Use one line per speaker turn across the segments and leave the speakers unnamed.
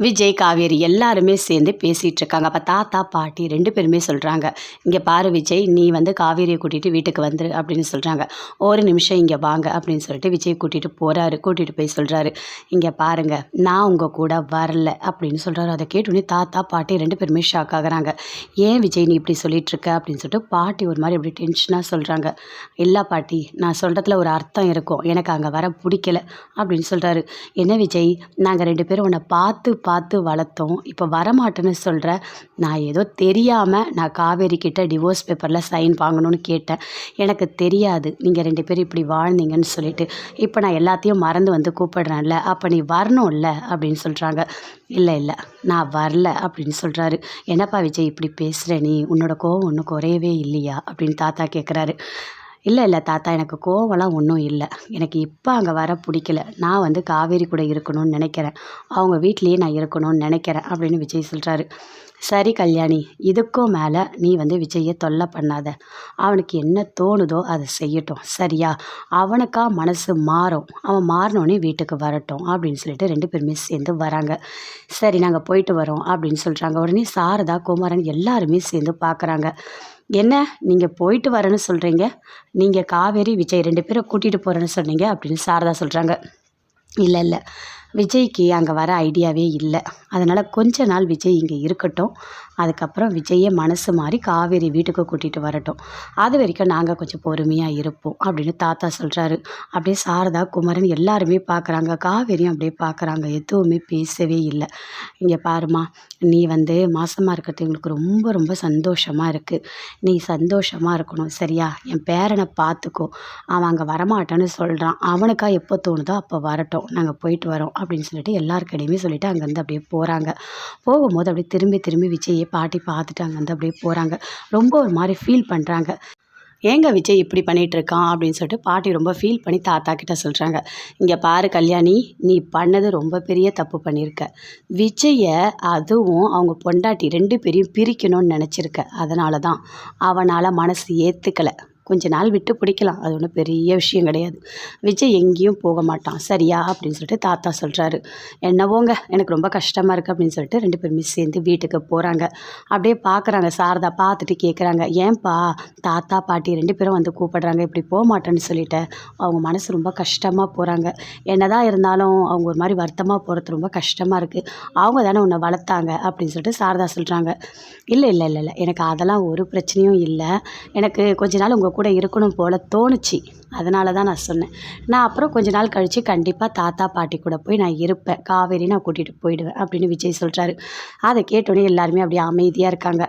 விஜய் காவேரி எல்லாருமே சேர்ந்து பேசிகிட்டு இருக்காங்க அப்போ தாத்தா பாட்டி ரெண்டு பேருமே சொல்கிறாங்க இங்கே பாரு விஜய் நீ வந்து காவேரியை கூட்டிகிட்டு வீட்டுக்கு வந்துரு அப்படின்னு சொல்கிறாங்க ஒரு நிமிஷம் இங்கே வாங்க அப்படின்னு சொல்லிட்டு விஜய் கூட்டிகிட்டு போகிறாரு கூட்டிகிட்டு போய் சொல்கிறாரு இங்கே பாருங்க நான் உங்கள் கூட வரல அப்படின்னு சொல்கிறாரு அதை கேட்டோன்னே தாத்தா பாட்டி ரெண்டு பேருமே ஷாக் ஆகுறாங்க. ஏன் விஜய் நீ இப்படி சொல்லிட்டு இருக்க அப்படின்னு சொல்லிட்டு பாட்டி ஒரு மாதிரி அப்படி டென்ஷனாக சொல்கிறாங்க இல்லை பாட்டி நான் சொல்கிறதுல ஒரு அர்த்தம் இருக்கும். எனக்கு அங்கே வர பிடிக்கல அப்படின்னு சொல்கிறாரு என்ன விஜய் நாங்கள் ரெண்டு பேரும் உன்னை பார்த்து பார்த்து வளர்த்தோம். இப்போ வரமாட்டேன்னு சொல்கிற நான் ஏதோ தெரியாமல் நான் காவேரி கிட்டே டிவோர்ஸ் பேப்பரில் சைன் வாங்கணும்னு கேட்டேன். எனக்கு தெரியாது. நீங்கள் ரெண்டு பேரும் இப்படி வாழ்ந்தீங்கன்னு சொல்லிட்டு இப்போ நான் எல்லாத்தையும் மறந்து வந்து கூப்பிடுறேன்ல அப்போ நீ வரணும்ல அப்படின்னு சொல்கிறாங்க இல்லை இல்லை நான் வரல அப்படின்னு சொல்கிறாரு என்னப்பா விஜய் இப்படி பேசுகிற நீ? உன்னோட கோவம் ஒன்றும் குறையவே இல்லையா? அப்படின்னு தாத்தா கேட்குறாரு இல்லை இல்லை தாத்தா எனக்கு கோவம்லாம் ஒன்றும் இல்லை. எனக்கு இப்போ அங்கே வர பிடிக்கல. நான் வந்து காவேரி கூட இருக்கணும்னு நினைக்கிறேன். அவங்க வீட்லேயே நான் இருக்கணும்னு நினைக்கிறேன் அப்படின்னு விஜய் சொல்கிறாரு சரி கல்யாணி இதுக்கும் மேலே நீ வந்து விஜயை தொல்லை பண்ணாத. அவனுக்கு என்ன தோணுதோ அதை செய்யட்டும். சரியா? அவனுக்கா மனசு மாறும். அவன் மாறினோடனே வீட்டுக்கு வரட்டும் அப்படின்னு சொல்லிட்டு ரெண்டு பேருமே சேர்ந்து வராங்க. சரி நாங்கள் போயிட்டு வரோம் அப்படின்னு சொல்கிறாங்க உடனே சாரதா குமாரன் எல்லாருமே சேர்ந்து பார்க்குறாங்க என்ன நீங்கள் போயிட்டு வரேன்னு சொல்கிறீங்க நீங்கள் காவேரி விஜய் ரெண்டு பேரை கூட்டிகிட்டு போகிறேன்னு சொன்னீங்க? அப்படின்னு சாரதா சொல்கிறாங்க இல்லை இல்லை. விஜய்க்கு அங்கே வர ஐடியாவே இல்லை. அதனால் கொஞ்ச நாள் விஜய் இங்கே இருக்கட்டும். அதுக்கப்புறம் விஜயை மனசு மாறி காவேரி வீட்டுக்கு கூட்டிகிட்டு வரட்டும். அது வரைக்கும் நாங்கள் கொஞ்சம் பொறுமையாக இருப்போம் அப்படின்னு தாத்தா சொல்கிறாரு அப்படியே சாரதா குமரன் எல்லாருமே பார்க்குறாங்க காவேரியும் அப்படியே பார்க்குறாங்க எதுவுமே பேசவே இல்லை. இங்கே பாருமா நீ வந்து மாசமாக இருக்கிறது எங்களுக்கு ரொம்ப ரொம்ப சந்தோஷமாக இருக்குது நீ சந்தோஷமாக இருக்கணும் சரியா? என் பேரனை பார்த்துக்கோ அவன் அங்கே வரமாட்டான்னு சொல்கிறான் அவனுக்கா எப்போ தோணுதோ அப்போ வரட்டும். நாங்கள் போயிட்டு வரோம் அப்படின்னு சொல்லிட்டு எல்லாருக்கிடையுமே சொல்லிவிட்டு அங்கேருந்து அப்படியே போகிறாங்க போகும்போது அப்படியே திரும்பி திரும்பி விஜயை பாட்டி பார்த்துட்டு அங்கேருந்து அப்படியே போகிறாங்க ரொம்ப ஒரு மாதிரி ஃபீல் பண்ணுறாங்க ஏங்க விஜய் இப்படி பண்ணிட்டு இருக்கான் அப்படின்னு சொல்லிட்டு பாட்டி ரொம்ப ஃபீல் பண்ணி தாத்தா கிட்ட சொல்கிறாங்க இங்கே பாரு கல்யாணி நீ பண்ணது ரொம்ப பெரிய தப்பு பண்ணியிருக்க விஜயை அதுவும் அவங்க பொண்டாட்டி ரெண்டு பேரையும் பிரிக்கணும்னு நினச்சிருக்க. அதனால தான் அவனால் மனசு ஏற்றுக்கலை கொஞ்ச நாள் விட்டு பிடிக்கலாம். அது ஒன்றும் பெரிய விஷயம் கிடையாது. விஜய் எங்கேயும் போக மாட்டான். சரியா? அப்படின்னு சொல்லிட்டு தாத்தா சொல்கிறாரு என்னவோங்க எனக்கு ரொம்ப கஷ்டமாக இருக்குது அப்படின்னு சொல்லிட்டு ரெண்டு பேருமே சேர்ந்து வீட்டுக்கு போகிறாங்க அப்படியே பார்க்குறாங்க சாரதா பார்த்துட்டு கேட்குறாங்க ஏன்பா தாத்தா பாட்டி ரெண்டு பேரும் வந்து கூப்பிடுறாங்க. இப்படி போக மாட்டேன்னு சொல்லிட்டு அவங்க மனசு ரொம்ப கஷ்டமாக போகிறாங்க என்னதான் இருந்தாலும் அவங்க ஒரு மாதிரி வருத்தமாக போகிறது ரொம்ப கஷ்டமாக இருக்குது அவங்க தானே உன்னை வளர்த்தாங்க அப்படின்னு சொல்லிட்டு சாரதா சொல்கிறாங்க இல்லை இல்லை இல்லை இல்லை. எனக்கு அதெல்லாம் ஒரு பிரச்சனையும் இல்லை. எனக்கு கொஞ்ச நாள் உங்கள் கூட இருக்கணும் போல் தோணுச்சு. அதனால தான் நான் சொன்னேன். நான் அப்புறம் கொஞ்ச நாள் கழித்து கண்டிப்பாக தாத்தா பாட்டி கூட போய் நான் இருப்பேன். காவேரி நான் கூட்டிகிட்டு போயிடுவேன் அப்படின்னு விஜய் சொல்கிறாரு அதை கேட்டோன்னே எல்லாருமே அப்படியே அமைதியாக இருக்காங்க.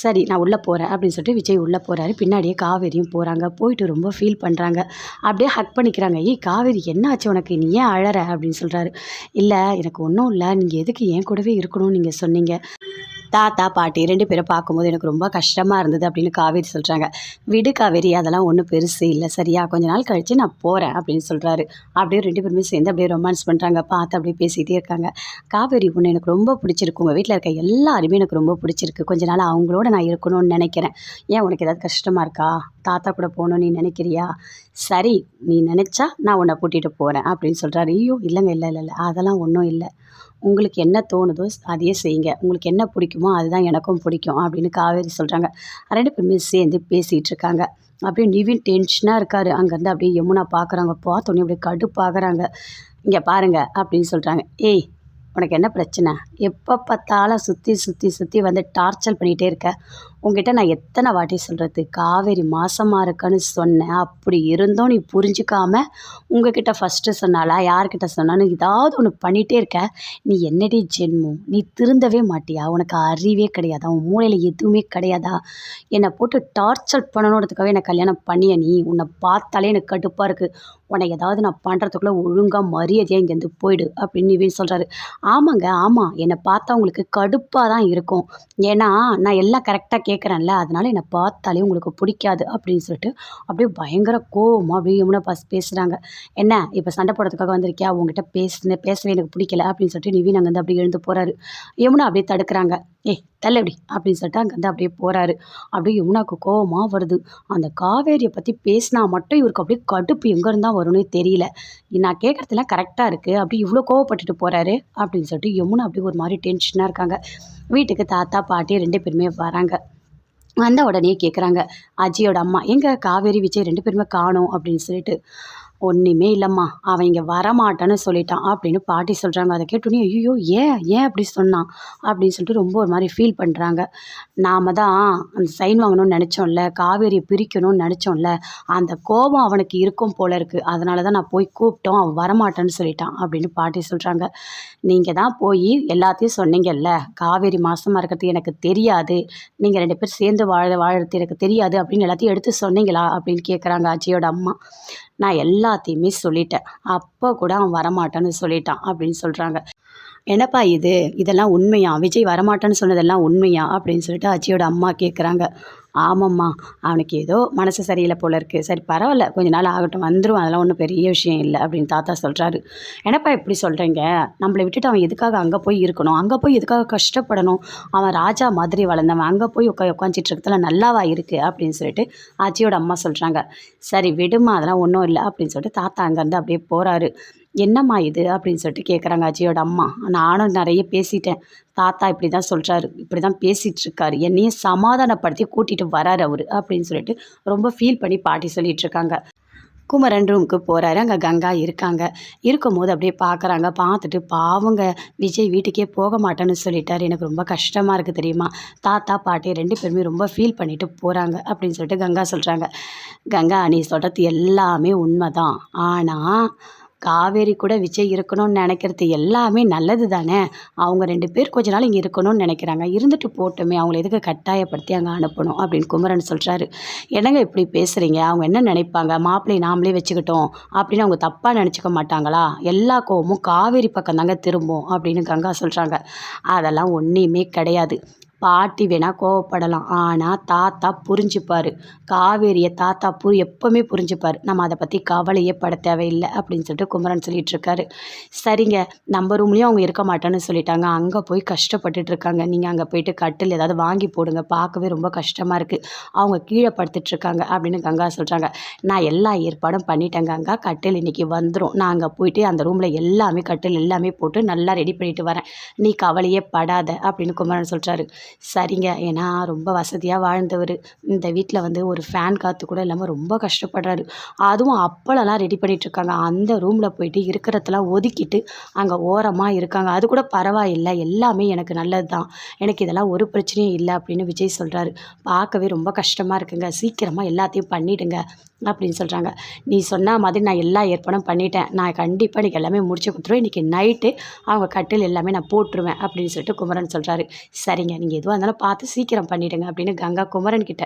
சரி நான் உள்ளே போகிறேன் அப்படின்னு சொல்லிட்டு விஜய் உள்ளே போகிறாரு பின்னாடியே காவேரியும் போகிறாங்க போயிட்டு ரொம்ப ஃபீல் பண்ணுறாங்க அப்படியே ஹக் பண்ணிக்கிறாங்க. ஏய் காவேரி என்ன ஆச்சு உனக்கு? நீ ஏன் அழற? அப்படின்னு சொல்கிறாரு இல்லை எனக்கு ஒன்றும் இல்லை. நீங்கள் எதுக்கு என் கூடவே இருக்கணும்னு நீங்கள் சொன்னீங்க? தாத்தா பாட்டி ரெண்டு பேரும் பார்க்கும்போது எனக்கு ரொம்ப கஷ்டமாக இருந்தது அப்படின்னு காவேரி சொல்கிறாங்க விடு காவேரி அதெல்லாம் ஒன்றும் பெருசு இல்லை. சரியா கொஞ்ச நாள் கழித்து நான் போகிறேன் அப்படின்னு சொல்கிறாரு அப்படியே ரெண்டு பேருமே சேர்ந்து அப்படியே ரொமான்ஸ் பண்ணுறாங்க பார்த்து அப்படியே பேசிகிட்டே இருக்காங்க. காவேரி ஒன்று எனக்கு ரொம்ப பிடிச்சிருக்கு. உங்கள் வீட்டில் இருக்க எல்லாருமே எனக்கு ரொம்ப பிடிச்சிருக்கு. கொஞ்ச நாள் அவங்களோட நான் இருக்கணும்னு நினைக்கிறேன். ஏன் உனக்கு ஏதாவது கஷ்டமாக இருக்கா? தாத்தா கூட போகணும்னு நீ நினைக்கிறியா? சரி நீ நினச்சா நான் உன்னை கூட்டிகிட்டு போகிறேன் அப்படின்னு சொல்கிறாரு ஐயோ இல்லைங்க இல்லை இல்லை இல்லை. அதெல்லாம் ஒன்றும் இல்லை. உங்களுக்கு என்ன தோணுதோ அதையே செய்யுங்க. உங்களுக்கு என்ன பிடிக்குமோ அதுதான் எனக்கும் பிடிக்கும் அப்படின்னு காவேரி சொல்கிறாங்க ரெண்டு பேருமே சேர்ந்து பேசிகிட்டு இருக்காங்க. அப்படியே நிவின் டென்ஷனாக இருக்கார். அங்கேருந்து அப்படியே யமுனா பார்க்குறாங்க பார்த்தோன்னே அப்படியே கடுப்பாகிறாங்க. இங்கே பாருங்க அப்படின்னு சொல்கிறாங்க ஏய் உனக்கு என்ன பிரச்சனை? எப்போ பார்த்தாலும் சுற்றி சுற்றி சுற்றி வந்து டார்ச்சர் பண்ணிகிட்டே இருக்க. உங்ககிட்ட நான் எத்தனை வாட்டி சொல்கிறது காவேரி மாசமாக இருக்கன்னு சொன்னேன். அப்படி இருந்தும் நீ புரிஞ்சுக்காம உங்ககிட்ட ஃபஸ்ட்டு சொன்னாலா யார்கிட்ட சொன்னாலும் ஏதாவது ஒன்று பண்ணிகிட்டே இருக்க. நீ என்னடி ஜென்மம்? நீ திருந்தவே மாட்டியா? உனக்கு அறிவே கிடையாதா? உன் மூளையில் எதுவுமே கிடையாதா? என்னை போட்டு டார்ச்சர் பண்ணணுன்றதுக்காகவே என்னை கல்யாணம் பண்ணிய நீ. உன்னை பார்த்தாலே எனக்கு கடுப்பாக இருக்குது உன்னை ஏதாவது நான் பண்ணுறதுக்குள்ளே ஒழுங்காக மரியாதையாக இங்கேருந்து போயிடு அப்படின்னு நிவின் சொல்கிறாரு ஆமாங்க ஆமாம் என்னை பார்த்தா உங்களுக்கு கடுப்பாக தான் இருக்கும். ஏன்னா நான் எல்லாம் கரெக்டாக கேட்குறேன்ல அதனால் என்னை பார்த்தாலே உங்களுக்கு பிடிக்காது அப்படின்னு சொல்லிட்டு அப்படியே பயங்கர கோவமாக அப்படியே யமுனா பாஸ் பேசுகிறாங்க என்ன இப்போ சண்டை போடுறதுக்காக வந்திருக்கியா? உங்ககிட்ட பேசுன பேசவே எனக்கு பிடிக்கல அப்படின்னு சொல்லிட்டு நிவின் அங்கேருந்து அப்படியே எழுந்து போகிறாரு யமுனா அப்படியே தடுக்கிறாங்க. ஏ தள்ளபடி அப்படின்னு சொல்லிட்டு அங்கேருந்து அப்படியே போகிறாரு அப்படியே யமுனாவுக்கு கோவமாக வருது. அந்த காவேரியை பற்றி பேசினா மட்டும் இவருக்கு அப்படியே கடுப்பு எங்கேருந்தான் வரும் வரும்னு தெரியல. நான் கேட்குறதுலாம் கரெக்டாக இருக்குது அப்படி இவ்வளோ கோவப்பட்டுட்டு போகிறாரு அப்படின்னு சொல்லிட்டு யமுனா அப்படியே ஒரு மாதிரி டென்ஷனாக இருக்காங்க. வீட்டுக்கு தாத்தா பாட்டி ரெண்டு பேருமே வராங்க. வந்த உடனே கேட்குறாங்க அஜியோட அம்மா எங்கள் காவேரி விஜய் ரெண்டு பேருமே காணும் அப்படின்னு சொல்லிட்டு. ஒன்றுமே இல்லைம்மா. அவன் இங்கே வரமாட்டான்னு சொல்லிட்டான் அப்படின்னு பாட்டி சொல்கிறாங்க அதை கேட்டோன்னே ஐயோ ஏன்? ஏன் அப்படி சொன்னான்? அப்படின்னு சொல்லிட்டு ரொம்ப ஒரு மாதிரி ஃபீல் பண்ணுறாங்க நாம் தான் அந்த சைன் வாங்கணும்னு நினச்சோம்ல காவேரியை பிரிக்கணும்னு நினச்சோம்ல அந்த கோபம் அவனுக்கு இருக்கும் போல இருக்குது அதனால தான் நான் போய் கூப்பிட்டோம் அவன் வரமாட்டேன்னு சொல்லிட்டான் அப்படின்னு பாட்டி சொல்கிறாங்க நீங்கள் தான் போய் எல்லாத்தையும் சொன்னீங்கல்ல காவேரி மாதமாக இருக்கிறது எனக்கு தெரியாது. நீங்கள் ரெண்டு பேர் சேர்ந்து வாழ வாழறது எனக்கு தெரியாது அப்படின்னு எல்லாத்தையும் எடுத்து சொன்னீங்களா அப்படின்னு கேட்குறாங்க அஜயோட அம்மா. நான் எல்லாத்தையுமே சொல்லிட்டேன். அப்போ கூட அவன் வரமாட்டான்னு சொல்லிட்டான் அப்படின்னு சொல்கிறாங்க என்னப்பா இது? இதெல்லாம் உண்மையா? விஜய் வரமாட்டேன்னு சொன்னதெல்லாம் உண்மையா? அப்படின்னு சொல்லிட்டு அஜயோட அம்மா கேட்குறாங்க ஆமாம்மா. அவனுக்கு ஏதோ மனசு சரியில்லை போல இருக்குது சரி பரவாயில்ல. கொஞ்ச நாள் ஆகட்டும். வந்துடும் அதெல்லாம் ஒன்றும் பெரிய விஷயம் இல்லை அப்படின்னு தாத்தா சொல்கிறாரு என்னப்பா இப்படி சொல்கிறீங்க நம்மளை விட்டுட்டு அவன் எதுக்காக அங்கே போய் இருக்கணும்? அங்கே போய் எதுக்காக கஷ்டப்படணும்? அவன் ராஜா மாதிரி வளர்ந்தவன். அங்கே போய் உட்கா உட்காந்துட்டு இருக்கிறதுல நல்லாவா இருக்குது அப்படின்னு சொல்லிட்டு ஆச்சியோட அம்மா சொல்கிறாங்க சரி விடுமா அதெல்லாம் ஒன்றும் இல்லை அப்படின்னு சொல்லிட்டு தாத்தா அங்கேருந்து அப்படியே போகிறாரு என்னம்மா இது? அப்படின்னு சொல்லிட்டு கேட்குறாங்க அஜியோட அம்மா. நானும் நிறைய பேசிட்டேன். தாத்தா இப்படி தான் சொல்கிறாரு இப்படி தான் பேசிகிட்ருக்காரு என்னையும் சமாதானப்படுத்தி கூட்டிகிட்டு வராரு அவர் அப்படின்னு சொல்லிட்டு ரொம்ப ஃபீல் பண்ணி பாட்டி சொல்லிகிட்ருக்காங்க குமரன் ரூமுக்கு போகிறாரு அங்கே கங்கா இருக்காங்க. இருக்கும்போது அப்படியே பார்க்குறாங்க பார்த்துட்டு பாவங்க விஜய் வீட்டுக்கே போக மாட்டேன்னு சொல்லிட்டார். எனக்கு ரொம்ப கஷ்டமாக இருக்குது தெரியுமா? தாத்தா பாட்டி ரெண்டு பேருமே ரொம்ப ஃபீல் பண்ணிட்டு போகிறாங்க அப்படின்னு சொல்லிட்டு கங்கா சொல்கிறாங்க கங்கா நீ சொல்கிறது எல்லாமே உண்மை தான் ஆனால் காவேரி கூட விஜய் இருக்கணும்னு நினைக்கிறது எல்லாமே நல்லது தானே? அவங்க ரெண்டு பேர் கொஞ்ச நாள் இங்கே இருக்கணும்னு நினைக்கிறாங்க. இருந்துட்டு போட்டோமே அவங்கள எதுக்கு கட்டாயப்படுத்தி அங்கே அனுப்பணும் அப்படின்னு குமரன் சொல்கிறாரு என்னங்க இப்படி பேசுகிறீங்க அவங்க என்ன நினைப்பாங்க? மாப்பிள்ளை நாமளே வச்சுக்கிட்டோம் அப்படின்னு அவங்க தப்பாக நினச்சிக்க மாட்டாங்களா? எல்லா கோவமும் காவேரி பக்கம் தாங்க திரும்பும் அப்படின்னு கங்கா சொல்கிறாங்க அதெல்லாம் ஒன்றையுமே கிடையாது. பாட்டி வேணால் கோவப்படலாம். ஆனால் தாத்தா புரிஞ்சுப்பார். காவேரியை தாத்தா புரி எப்போவுமே புரிஞ்சுப்பார். நம்ம அதை பற்றி கவலையே பட தேவையில்லை அப்படின்னு சொல்லிட்டு குமரன் சொல்லிட்டு இருக்காரு. சரிங்க நம்ம ரூம்லேயும் அவங்க இருக்க மாட்டேன்னு சொல்லிட்டாங்க. அங்கே போய் கஷ்டப்பட்டுட்டு இருக்காங்க. நீங்கள் அங்கே போயிட்டு கட்டில் ஏதாவது வாங்கி போடுங்க. பார்க்கவே ரொம்ப கஷ்டமாக இருக்குது அவங்க கீழே படுத்துட்டு இருக்காங்க அப்படின்னு கங்கா சொல்கிறாங்க நான் எல்லா ஏற்பாடும் பண்ணிட்டேன் கங்கா. கட்டில் இன்றைக்கி வந்துடும் நான் அங்கே போயிட்டு அந்த ரூமில் எல்லாமே கட்டில் எல்லாமே போட்டு நல்லா ரெடி பண்ணிட்டு வரேன். நீ கவலையே படாத அப்படின்னு குமரன் சொல்கிறாரு சரிங்க. ஏன்னா ரொம்ப வசதியாக வாழ்ந்தவர். இந்த வீட்டில் வந்து ஒரு ஃபேன் காற்று கூட இல்லாமல் ரொம்ப கஷ்டப்படுறாரு. அதுவும் அப்பளம்லாம் ரெடி பண்ணிகிட்ருக்காங்க அந்த ரூமில் போயிட்டு இருக்கிறதெல்லாம் ஒதுக்கிட்டு அங்கே ஓரமாக இருக்காங்க. அது கூட பரவாயில்லை. எல்லாமே எனக்கு நல்லது தான் எனக்கு இதெல்லாம் ஒரு பிரச்சனையும் இல்லை அப்படின்னு விஜய் சொல்கிறாரு பார்க்கவே ரொம்ப கஷ்டமாக இருக்குங்க. சீக்கிரமாக எல்லாத்தையும் பண்ணிவிடுங்க அப்படின்னு சொல்கிறாங்க நீ சொன்ன மாதிரி நான் எல்லா ஏற்பாடும் பண்ணிட்டேன். நான் கண்டிப்பாக இன்றைக்கி எல்லாமே முடிச்சு கொடுத்துருவேன். இன்றைக்கி நைட்டு அவங்க கட்டில் எல்லாமே நான் போட்டுருவேன் அப்படின்னு சொல்லிட்டு குமரன் சொல்கிறாரு சரிங்க நீங்கள் எதுவாக இருந்தாலும் பார்த்து சீக்கிரம் பண்ணிவிடுங்க அப்படின்னு கங்கா குமரன் கிட்ட